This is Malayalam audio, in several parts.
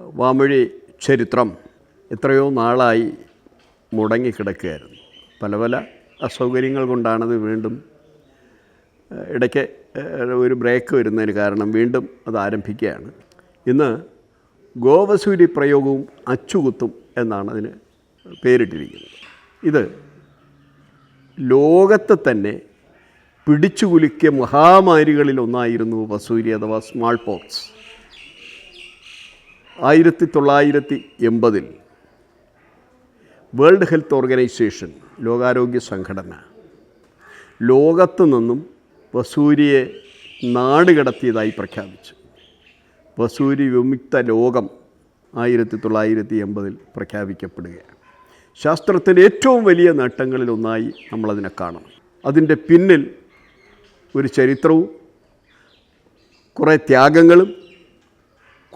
വാമൊഴി ചരിത്രം എത്രയോ നാളായി മുടങ്ങിക്കിടക്കുകയായിരുന്നു. പല പല അസൗകര്യങ്ങൾ കൊണ്ടാണത് വീണ്ടും ഇടയ്ക്ക് ഒരു ബ്രേക്ക് വരുന്നതിന് കാരണം വീണ്ടും അത് ആരംഭിക്കുകയാണ്. ഇന്ന് ഗോവസൂരി പ്രയോഗവും അച്ചുകുത്തും എന്നാണ് അതിന് പേരിട്ടിരിക്കുന്നത്. ഇത് ലോകത്തെ തന്നെ പിടിച്ചുകുലുക്കിയ മഹാമാരികളിൽ ഒന്നായിരുന്നു വസൂരി അഥവാ സ്മാൾ പോക്സ്. ആയിരത്തി തൊള്ളായിരത്തി എൺപതിൽ വേൾഡ് ഹെൽത്ത് ഓർഗനൈസേഷൻ ലോകാരോഗ്യ സംഘടന ലോകത്തു നിന്നും വസൂരിയെ നാടുകടത്തിയതായി പ്രഖ്യാപിച്ചു. വസൂരി വിമുക്ത ലോകം ആയിരത്തി തൊള്ളായിരത്തി എൺപതിൽ പ്രഖ്യാപിക്കപ്പെടുകയാണ്. ശാസ്ത്രത്തിന്റെ ഏറ്റവും വലിയ നേട്ടങ്ങളിലൊന്നായി നമ്മളതിനെ കാണണം. അതിന്റെ പിന്നിൽ ഒരു ചരിത്രവും കുറേ ത്യാഗങ്ങളും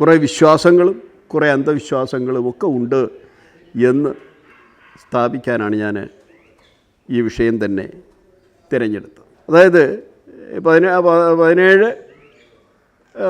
കുറേ വിശ്വാസങ്ങളും കുറേ അന്ധവിശ്വാസങ്ങളും ഒക്കെ ഉണ്ട് എന്ന് സ്ഥാപിക്കാനാണ് ഞാൻ ഈ വിഷയം തന്നെ തിരഞ്ഞെടുത്തത്. അതായത് പതിനേ പതിനേഴ്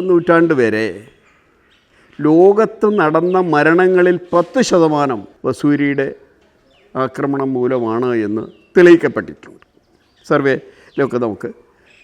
നൂറ്റാണ്ട് വരെ ലോകത്ത് നടന്ന മരണങ്ങളിൽ പത്ത് ശതമാനം വസൂരിയുടെ ആക്രമണം മൂലമാണ് എന്ന് തെളിയിക്കപ്പെട്ടിട്ടുണ്ട്. സർവേയിലൊക്കെ നമുക്ക്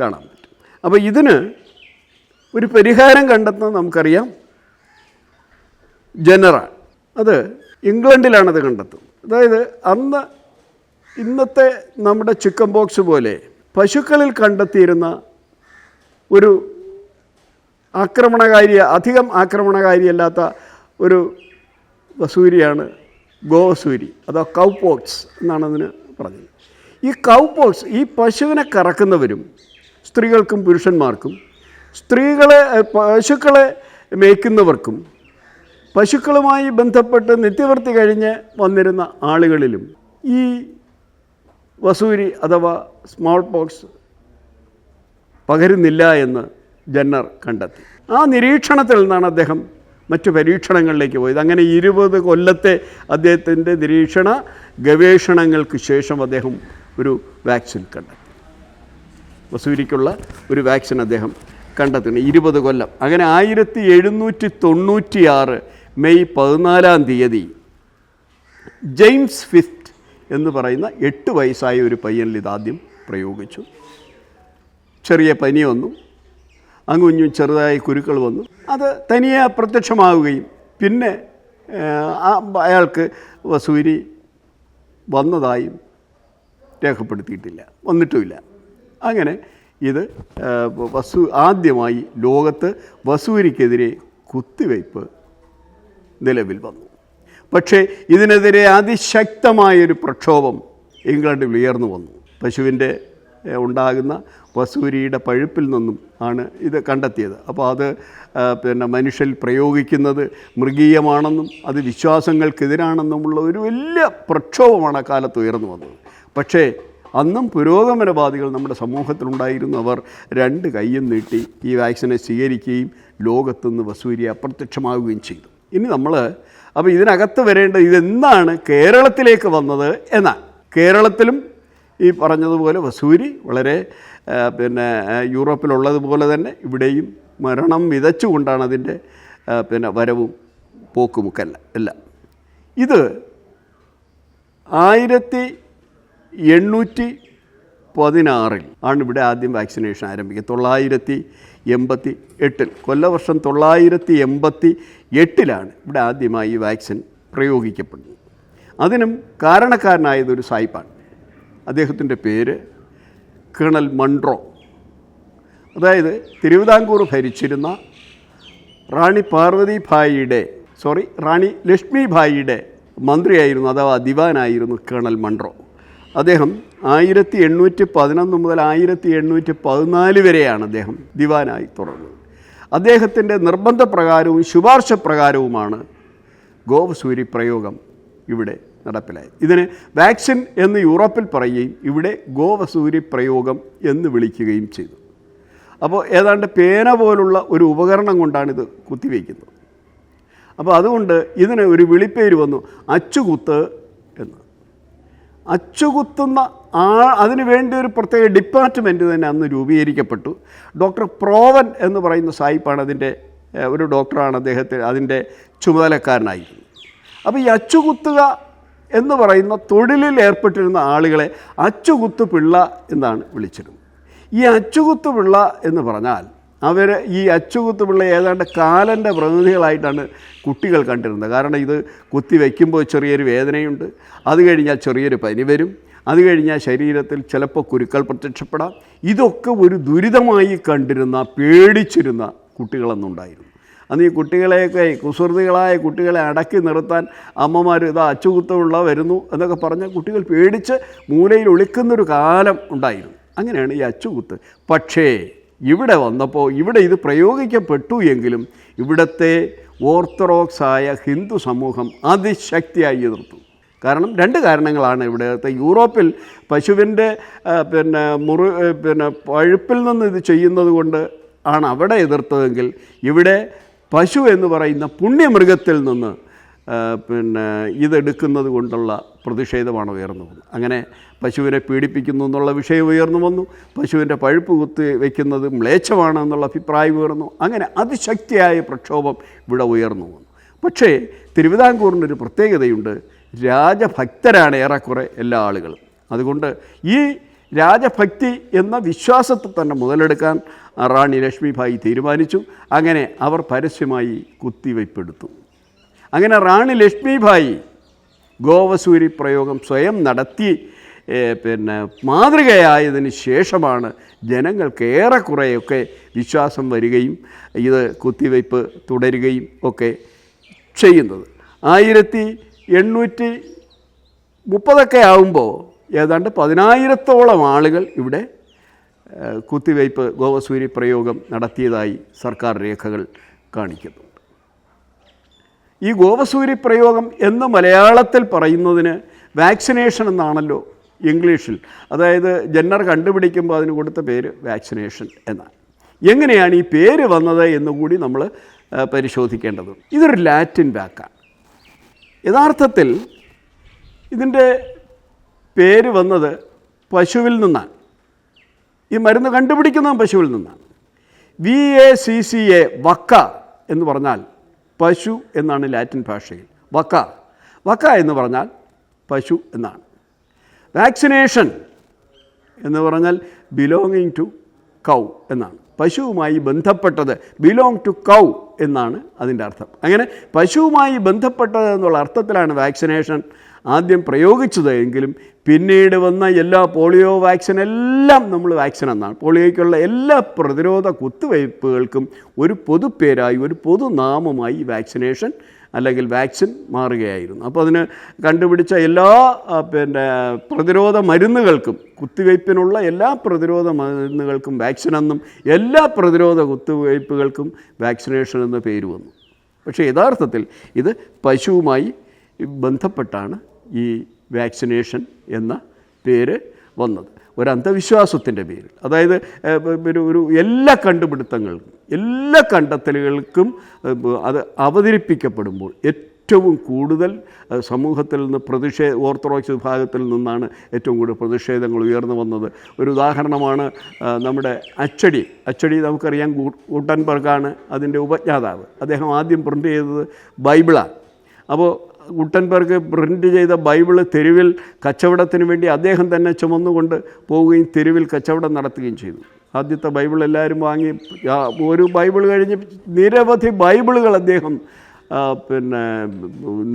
കാണാൻ പറ്റും. അപ്പോൾ ഇതിന് ഒരു പരിഹാരം കണ്ടെത്തുന്നത് നമുക്കറിയാം. ജനറാണ് അത് ഇംഗ്ലണ്ടിലാണത് കണ്ടെത്തുന്നത് അതായത് അന്ന് ഇന്നത്തെ നമ്മുടെ ചിക്കൻ ബോക്സ് പോലെ പശുക്കളിൽ കണ്ടെത്തിയിരുന്ന ഒരു ആക്രമണകാരി അധികം ആക്രമണകാരിയല്ലാത്ത ഒരു വസൂരിയാണ് ഗോവസൂരി അതോ കൗ പോക്സ് എന്നാണ് അതിന് പറഞ്ഞത്. ഈ കൗ പോക്സ് ഈ പശുവിനെ കറക്കുന്നവരും സ്ത്രീകൾക്കും പുരുഷന്മാർക്കും സ്ത്രീകളെ പശുക്കളെ മേയ്ക്കുന്നവർക്കും പശുക്കളുമായി ബന്ധപ്പെട്ട് നിത്യവൃത്തി കഴിഞ്ഞ് വന്നിരുന്ന ആളുകളിലും ഈ വസൂരി അഥവാ സ്മോൾ പോക്സ് പകരുന്നില്ല എന്ന് ജന്നർ കണ്ടെത്തി. ആ നിരീക്ഷണത്തിൽ നിന്നാണ് അദ്ദേഹം മറ്റു പരീക്ഷണങ്ങളിലേക്ക് പോയത്. അങ്ങനെ ഇരുപത് കൊല്ലത്തെ അദ്ദേഹത്തിന്റെ നിരീക്ഷണ ഗവേഷണങ്ങൾക്ക് ശേഷം അദ്ദേഹം ഒരു വാക്സിൻ കണ്ടെത്തി. വസൂരിക്കുള്ള ഒരു വാക്സിൻ അദ്ദേഹം കണ്ടെത്തുന്നു ഇരുപത് കൊല്ലം. അങ്ങനെ ആയിരത്തി എഴുന്നൂറ്റി തൊണ്ണൂറ്റിയാറ് മെയ് പതിനാലാം തീയതി ജെയിംസ് ഫിഫ്റ്റ് എന്ന് പറയുന്ന എട്ട് വയസ്സായ ഒരു പയ്യനിൽ ഇതാദ്യം പ്രയോഗിച്ചു. ചെറിയ പനി വന്നു. അങ്ങുഞ്ഞും ചെറുതായ കുരുക്കൾ വന്നു. അത് തനിയെ അപ്രത്യക്ഷമാവുകയും പിന്നെ അയാൾക്ക് വസൂരി വന്നതായും രേഖപ്പെടുത്തിയിട്ടില്ല. വന്നിട്ടുമില്ല. അങ്ങനെ ഇത് വസു ആദ്യമായി ലോകത്ത് വസൂരിക്കെതിരെ കുത്തിവയ്പ്പ് നിലവിൽ വന്നു. പക്ഷേ ഇതിനെതിരെ അതിശക്തമായൊരു പ്രക്ഷോഭം ഇംഗ്ലണ്ടിൽ ഉയർന്നു വന്നു. പശുവിന്റെ ഉണ്ടാകുന്ന വസൂരിയുടെ പഴുപ്പിൽ നിന്നും ആണ് ഇത് കണ്ടെത്തിയത്. അപ്പോൾ അത് പിന്നെ മനുഷ്യൽ പ്രയോഗിക്കുന്നത് മൃഗീയമാണെന്നും അത് വിശ്വാസങ്ങൾക്കെതിരാണെന്നുമുള്ള ഒരു വലിയ പ്രക്ഷോഭമാണ് ആ കാലത്ത് ഉയർന്നു വന്നത്. പക്ഷേ അന്നും പുരോഗമനവാദികൾ നമ്മുടെ സമൂഹത്തിലുണ്ടായിരുന്നു അവർ രണ്ട് കൈയും നീട്ടി ഈ വാക്സിനെ സ്വീകരിക്കുകയും ലോകത്തുനിന്ന് വസൂരി അപ്രത്യക്ഷമാവുകയും ചെയ്തു. ഇനി നമ്മൾ അപ്പോൾ ഇതിനകത്ത് വരേണ്ടത് ഇതെന്താണ്? കേരളത്തിലേക്ക് വന്നത് എന്നാണ്. കേരളത്തിലും ഈ പറഞ്ഞതുപോലെ വസൂരി വളരെ പിന്നെ യൂറോപ്പിലുള്ളതുപോലെ തന്നെ ഇവിടെയും മരണം വിതച്ചുകൊണ്ടാണ് അതിന്റെ പിന്നെ വരവും പോക്കുമുക്കല്ല എല്ലാം. ഇത് ആയിരത്തി എണ്ണൂറ്റി പതിനാറിൽ ആണ് ഇവിടെ ആദ്യം വാക്സിനേഷൻ ആരംഭിക്കുക. തൊള്ളായിരത്തി എൺപത്തി എട്ടിൽ. കൊല്ലവർഷം തൊള്ളായിരത്തി എൺപത്തി എട്ടിലാണ് ഇവിടെ ആദ്യമായി ഈ വാക്സിൻ പ്രയോഗിക്കപ്പെടുന്നത്. അതിനും കാരണക്കാരനായതൊരു സായിപ്പാണ്. അദ്ദേഹത്തിന്റെ പേര് കേണൽ മൺട്രോ അതായത് തിരുവിതാംകൂർ ഭരിച്ചിരുന്ന റാണി പാർവതി ഭായിയുടെ സോറി റാണി ലക്ഷ്മി ഭായിയുടെ മന്ത്രിയായിരുന്നു അഥവാ ദിവാനായിരുന്നു കേണൽ മൺട്രോ അദ്ദേഹം ആയിരത്തി എണ്ണൂറ്റി പതിനൊന്ന് മുതൽ ആയിരത്തി എണ്ണൂറ്റി പതിനാല് വരെയാണ് അദ്ദേഹം ദിവാനായി തുടർന്നത്. അദ്ദേഹത്തിന്റെ നിർബന്ധപ്രകാരവും ശുപാർശ പ്രകാരവുമാണ് ഗോവസൂരി പ്രയോഗം ഇവിടെ നടപ്പിലായത്. ഇതിന് വാക്സിൻ എന്ന് യൂറോപ്പിൽ പറയുകയും ഇവിടെ ഗോവസൂരി പ്രയോഗം എന്ന് വിളിക്കുകയും ചെയ്തു. അപ്പോൾ ഏതാണ്ട് പേന പോലുള്ള ഒരു ഉപകരണം കൊണ്ടാണ് ഇത് കുത്തിവെക്കുന്നത്. അപ്പോൾ അതുകൊണ്ട് ഇതിന് ഒരു വിളിപ്പേര് വന്നു അച്ചുകുത്ത് എന്ന്. അച്ചുകുത്തുന്ന ആ അതിനു വേണ്ടി ഒരു പ്രത്യേക ഡിപ്പാർട്ട്മെന്റ് തന്നെ അന്ന് രൂപീകരിക്കപ്പെട്ടു. ഡോക്ടർ പ്രോവൻ എന്ന് പറയുന്ന സായിപ്പാണ് അതിന്റെ ഒരു ഡോക്ടറാണ് അദ്ദേഹത്തെ അതിന്റെ ചുമതലക്കാരനായിരുന്നു. അപ്പോൾ ഈ അച്ചുകുത്തുക എന്ന് പറയുന്ന തൊഴിലിൽ ഏർപ്പെട്ടിരുന്ന ആളുകളെ അച്ചുകുത്തു പിള്ള എന്നാണ് വിളിച്ചിരുന്നത്. ഈ അച്ചുകുത്തു പിള്ള എന്ന് പറഞ്ഞാൽ അവർ ഈ അച്ചുകുത്തു പിള്ള ഏതാണ്ട് കാലന്റെ പ്രതിനിധികളായിട്ടാണ് കുട്ടികൾ കണ്ടിരുന്നത്. കാരണം ഇത് കുത്തി വയ്ക്കുമ്പോൾ ചെറിയൊരു വേദനയുണ്ട്. അത് കഴിഞ്ഞാൽ ചെറിയൊരു പനി വരും. അത് കഴിഞ്ഞാൽ ശരീരത്തിൽ ചിലപ്പോൾ കുരുക്കൾ പ്രത്യക്ഷപ്പെടാം. ഇതൊക്കെ ഒരു ദുരിതമായി കണ്ടിരുന്ന പേടിച്ചിരുന്ന കുട്ടികളെന്നുണ്ടായിരുന്നു. അന്ന് ഈ കുട്ടികളെയൊക്കെ കുസൃതികളായ കുട്ടികളെ അടക്കി നിർത്താൻ അമ്മമാർ ഇതാ അച്ചുകുത്തമുള്ള വരുന്നു എന്നൊക്കെ പറഞ്ഞ് കുട്ടികൾ പേടിച്ച് മൂലയിൽ ഒളിക്കുന്നൊരു കാലം ഉണ്ടായിരുന്നു. അങ്ങനെയാണ് ഈ അച്ചുകുത്ത്. പക്ഷേ ഇവിടെ വന്നപ്പോൾ ഇവിടെ ഇത് പ്രയോഗിക്കപ്പെട്ടു എങ്കിലും ഇവിടുത്തെ ഓർത്തഡോക്സായ ഹിന്ദു സമൂഹം അതിശക്തിയായി എതിർത്തു. കാരണം രണ്ട് കാരണങ്ങളാണ് ഇവിടുത്തെ യൂറോപ്പിൽ പശുവിന്റെ പിന്നെ മുറി പിന്നെ പഴുപ്പിൽ നിന്ന് ഇത് ചെയ്യുന്നത് കൊണ്ട് ആണ് അവിടെ എതിർത്തതെങ്കിൽ ഇവിടെ പശു എന്ന് പറയുന്ന പുണ്യമൃഗത്തിൽ നിന്ന് പിന്നെ ഇതെടുക്കുന്നത് കൊണ്ടുള്ള പ്രതിഷേധമാണ് ഉയർന്നു വന്നത്. അങ്ങനെ പശുവിനെ പീഡിപ്പിക്കുന്നു എന്നുള്ള വിഷയം ഉയർന്നു വന്നു. പശുവിന്റെ പഴുപ്പ് കുത്തി വയ്ക്കുന്നത് മ്ലേച്ഛമാണ് എന്നുള്ള അഭിപ്രായം ഉയർന്നു. അങ്ങനെ അതിശക്തിയായ പ്രക്ഷോഭം ഇവിടെ ഉയർന്നു വന്നു. പക്ഷേ തിരുവിതാംകൂറിനൊരു പ്രത്യേകതയുണ്ട്. രാജഭക്തരാണ് ഏറെക്കുറെ എല്ലാ ആളുകളും. അതുകൊണ്ട് ഈ രാജഭക്തി എന്ന വിശ്വാസത്തെ തന്നെ മുതലെടുക്കാൻ റാണി ലക്ഷ്മിഭായി തീരുമാനിച്ചു. അങ്ങനെ അവർ പരസ്യമായി കുത്തിവയ്പ്പെടുത്തു. അങ്ങനെ റാണി ലക്ഷ്മിഭായി ഗോവസൂരി പ്രയോഗം സ്വയം നടത്തി പിന്നെ മാതൃകയായതിന് ശേഷമാണ് ജനങ്ങൾക്ക് ഏറെക്കുറെയൊക്കെ വിശ്വാസം വരികയും ഇത് കുത്തിവയ്പ്പ് തുടരുകയും ഒക്കെ ചെയ്യുന്നത്. ആയിരത്തി എണ്ണൂറ്റി മുപ്പതൊക്കെ ആകുമ്പോൾ ഏതാണ്ട് പതിനായിരത്തോളം ആളുകൾ ഇവിടെ കുത്തിവയ്പ് ഗോവസൂരി പ്രയോഗം നടത്തിയതായി സർക്കാർ രേഖകൾ കാണിക്കുന്നുണ്ട് ഈ ഗോവസൂരി പ്രയോഗം എന്ന് മലയാളത്തിൽ പറയുന്നതിന് വാക്സിനേഷൻ എന്നാണല്ലോ ഇംഗ്ലീഷിൽ അതായത് ജെന്നർ കണ്ടുപിടിക്കുമ്പോൾ അതിന് കൊടുത്ത പേര് വാക്സിനേഷൻ എന്നാണ്. എങ്ങനെയാണ് ഈ പേര് വന്നത് എന്നുകൂടി നമ്മൾ പരിശോധിക്കേണ്ടതുണ്ട്. ഇതൊരു ലാറ്റിൻ വാക്കാണ്. യഥാർത്ഥത്തിൽ ഇതിന്റെ പേര് വന്നത് പശുവിൽ നിന്നാണ്. ഈ മരുന്ന് കണ്ടുപിടിക്കുന്നതും പശുവിൽ നിന്നാണ്. V A C C A വക്ക എന്ന് പറഞ്ഞാൽ പശു എന്നാണ് ലാറ്റിൻ ഭാഷയിൽ. വക്ക. വക്ക എന്ന് പറഞ്ഞാൽ പശു എന്നാണ്. വാക്സിനേഷൻ എന്ന് പറഞ്ഞാൽ ബിലോങ്ങിങ് ടു കൗ എന്നാണ്. പശുവുമായി ബന്ധപ്പെട്ടത് ബിലോങ് ടു കൗ എന്നാണ് അതിന്റെ അർത്ഥം. അങ്ങനെ പശുവുമായി ബന്ധപ്പെട്ടത് എന്നുള്ള അർത്ഥത്തിലാണ് വാക്സിനേഷൻ ആദ്യം പ്രയോഗിച്ചത് എങ്കിലും പിന്നീട് വന്ന എല്ലാ പോളിയോ വാക്സിൻ എല്ലാം നമ്മൾ വാക്സിൻ എന്നാണ്. പോളിയോയ്ക്കുള്ള എല്ലാ പ്രതിരോധ കുത്തിവയ്പ്പുകൾക്കും ഒരു പൊതുപ്പേരായി ഒരു പൊതുനാമമായി വാക്സിനേഷൻ അല്ലെങ്കിൽ വാക്സിൻ മാറുകയായിരുന്നു. അപ്പോൾ അതിന് കണ്ടുപിടിച്ച എല്ലാ പിന്നെ പ്രതിരോധ മരുന്നുകൾക്കും കുത്തിവയ്പ്പിനുള്ള എല്ലാ പ്രതിരോധ മരുന്നുകൾക്കും വാക്സിൻ എന്നും എല്ലാ പ്രതിരോധ കുത്തിവയ്പ്പുകൾക്കും വാക്സിനേഷൻ എന്ന പേര് വന്നു. പക്ഷേ യഥാർത്ഥത്തിൽ ഇത് പശുവുമായി ബന്ധപ്പെട്ടാണ് ഈ വാക്സിനേഷൻ എന്ന പേര് വന്നത്. ഒരു അന്ധവിശ്വാസത്തിന്റെ പേരിൽ അതായത് ഒരു ഒരു എല്ലാ കണ്ടുപിടുത്തങ്ങൾക്കും എല്ലാ കണ്ടെത്തലുകൾക്കും അത് അവതരിപ്പിക്കപ്പെടുമ്പോൾ ഏറ്റവും കൂടുതൽ സമൂഹത്തിൽ നിന്ന് പ്രതിഷേധ ഓർത്തഡോക്സ് വിഭാഗത്തിൽ നിന്നാണ് ഏറ്റവും കൂടുതൽ പ്രതിഷേധങ്ങൾ ഉയർന്നു വന്നത്. ഒരു ഉദാഹരണമാണ് നമ്മുടെ അച്ചടി. അച്ചടി നമുക്കറിയാം ഗുട്ടൻബർഗാണ് അതിന്റെ ഉപജ്ഞാതാവ്. അദ്ദേഹം ആദ്യം പ്രിന്റ് ചെയ്തത് ബൈബിളാണ്. അപ്പോൾ ഗുട്ടൻബർഗ് പ്രിന്റ് ചെയ്ത ബൈബിൾ തെരുവിൽ കച്ചവടത്തിന് വേണ്ടി അദ്ദേഹം തന്നെ ചുമന്നുകൊണ്ട് പോവുകയും തെരുവിൽ കച്ചവടം നടത്തുകയും ചെയ്തു. ആദ്യത്തെ ബൈബിൾ എല്ലാവരും വാങ്ങി ഒരു ബൈബിൾ കഴിഞ്ഞ് നിരവധി ബൈബിളുകൾ അദ്ദേഹം പിന്നെ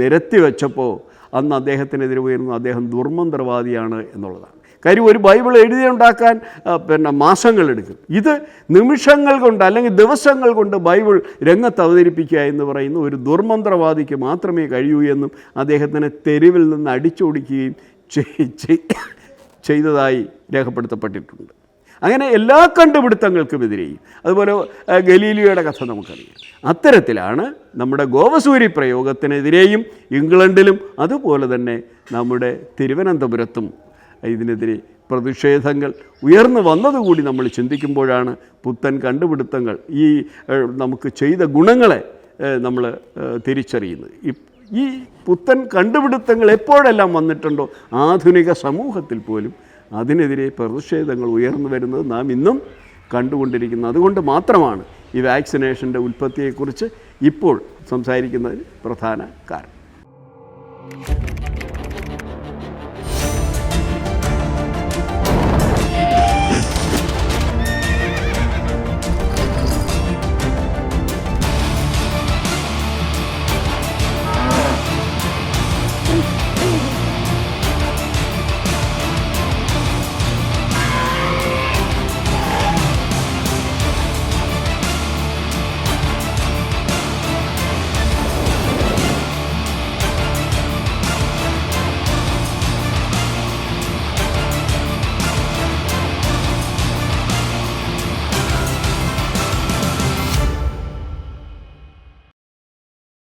നിരത്തി വെച്ചപ്പോൾ അന്ന് അദ്ദേഹത്തിനെതിരെ ഉയർന്നു. അദ്ദേഹം ദുർമന്ത്രവാദിയാണ് എന്നുള്ളതാണ്. കാര്യം ഒരു ബൈബിൾ എഴുതി ഉണ്ടാക്കാൻ പിന്നെ മാസങ്ങളെടുക്കും ഇത് നിമിഷങ്ങൾ കൊണ്ട് അല്ലെങ്കിൽ ദിവസങ്ങൾ കൊണ്ട് ബൈബിൾ രംഗത്ത് അവതരിപ്പിക്കുക എന്ന് പറയുന്ന ഒരു ദുർമന്ത്രവാദിക്ക് മാത്രമേ കഴിയൂ എന്നും അദ്ദേഹത്തിനെ തെരുവിൽ നിന്ന് അടിച്ചോടിക്കുകയും ചെയ്- ചെയ്- ചെയ്തതായി രേഖപ്പെടുത്തപ്പെട്ടിട്ടുണ്ട്. അങ്ങനെ എല്ലാ കണ്ടുപിടുത്തങ്ങൾക്കും എതിരെയും. അതുപോലെ ഗലീലിയുടെ കഥ നമുക്കറിയാം. അത്തരത്തിലാണ് നമ്മുടെ ഗോവസൂരി പ്രയോഗത്തിനെതിരെയും ഇംഗ്ലണ്ടിലും അതുപോലെ തന്നെ നമ്മുടെ തിരുവനന്തപുരത്തും ഇതിനെതിരെ പ്രതിഷേധങ്ങൾ ഉയർന്നു വന്നതുകൂടി നമ്മൾ ചിന്തിക്കുമ്പോഴാണ് പുത്തൻ കണ്ടുപിടുത്തങ്ങൾ ഈ നമുക്ക് ചെയ്ത ഗുണങ്ങളെ നമ്മൾ തിരിച്ചറിയുന്നത്. ഈ പുത്തൻ കണ്ടുപിടുത്തങ്ങൾ എപ്പോഴെല്ലാം വന്നിട്ടുണ്ടോ ആധുനിക സമൂഹത്തിൽ പോലും അതിനെതിരെ പ്രതിഷേധങ്ങൾ ഉയർന്നു വരുന്നത് നാം ഇന്നും കണ്ടുകൊണ്ടിരിക്കുന്നത് അതുകൊണ്ട് മാത്രമാണ് ഈ വാക്സിനേഷന്റെ ഉൽപ്പത്തിയെക്കുറിച്ച് ഇപ്പോൾ സംസാരിക്കുന്നതിന് പ്രധാന കാരണം.